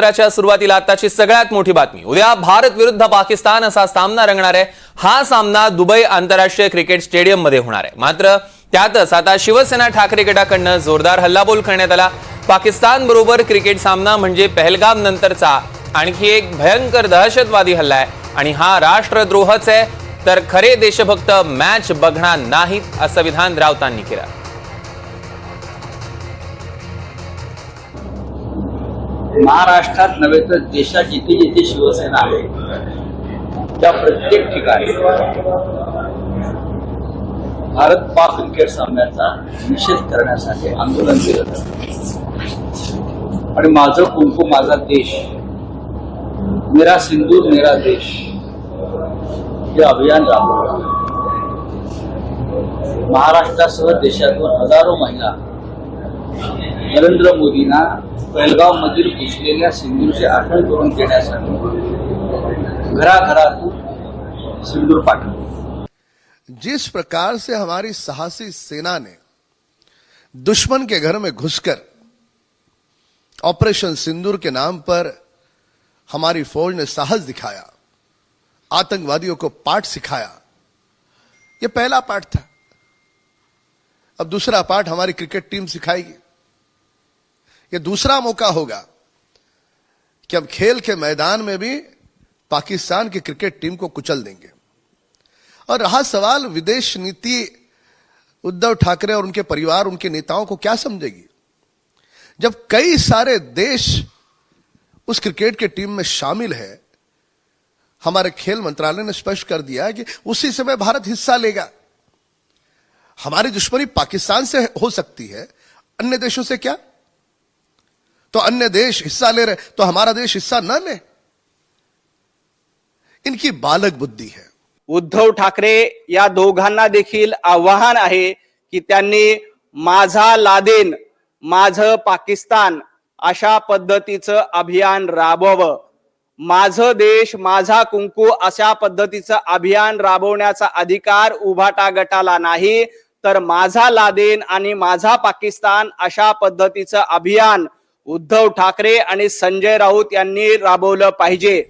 सत्राच्या सुरुवातीला आताची सगळ्यात मोठी बातमी. उद्या भारत विरुद्ध पाकिस्तान असा सामना रंगणार आहे. हा सामना दुबई आंतरराष्ट्रीय क्रिकेट स्टेडियममध्ये होणार आहे. मात्र त्यातच आता शिवसेना ठाकरे गटाकडनं जोरदार हल्लाबोल करण्यात आला. पाकिस्तान बरोबर क्रिकेट सामना म्हणजे पहलगाम नंतरचा आणखी एक भयंकर दहशतवादी हल्ला आहे. आणि हा राष्ट्रद्रोहच आहे. तर खरे देशभक्त मॅच बघणार नाहीत असं विधान राऊतांनी केलं. महाराष्ट्रात नव्हे तर देशात जिथे जिथे शिवसेना आहे त्या प्रत्येक ठिकाणी भारत पाक क्रिकेट सामन्याचा निषेध करण्यासाठी आंदोलन केलं आणि माझं कुंकू माझा देश मेरा सिंधू मेरा देश हे अभियान राबवलं. महाराष्ट्रासह देशातून हजारो महिला नरेंद्र मोदींना पेलगाव मधील घुसलेल्या सिंदूरची आठवण करून देण्यासाठी घराघरातून सिंदूर पाठवले. जिस प्रकार से हमारी साहसी सेना ने दुश्मन के घर में घुसकर ऑपरेशन सिंदूर के नाम पर हमारी फौज ने साहस दिखाया, आतंकवादियों को पाठ सिखाया यह पहला पाठ था। अब दूसरा पाठ हमारी क्रिकेट टीम सिखाएगी। यह दूसरा मौका होगा कि अब खेल के मैदान में भी पाकिस्तान की क्रिकेट टीम को कुचल देंगे। और रहा सवाल, विदेश नीति उद्धव ठाकरे और उनके परिवार, उनके नेताओं को क्या समझेगी? जब कई सारे देश उस क्रिकेट के टीम में शामिल है, हमारे खेल मंत्रालय ने स्पष्ट कर दिया है कि उसी समय भारत हिस्सा लेगा। हमारी दुश्मनी पाकिस्तान से हो सकती है, अन्य देशों से क्या? तो अन्य देश हिस्सा ले रहे तो हमारा देश हिस्सा न ले। इनकी बालक बुद्धि है। उद्धव ठाकरे या दोघांना देखील आव्हान आहे की त्यांनी माझा लादेन माझं पाकिस्तान अशा पद्धतीचं अभियान राबवावं. माझं देश माझा कुंकू अशा पद्धतीचं अभियान राबवण्याचा अधिकार उभाटा गटाला नाही तर माझा लादेन आणि माझा पाकिस्तान अशा पद्धतीचं अभियान उद्धव ठाकरे आणि संजय राऊत यांनी राबवलं पाहिजे.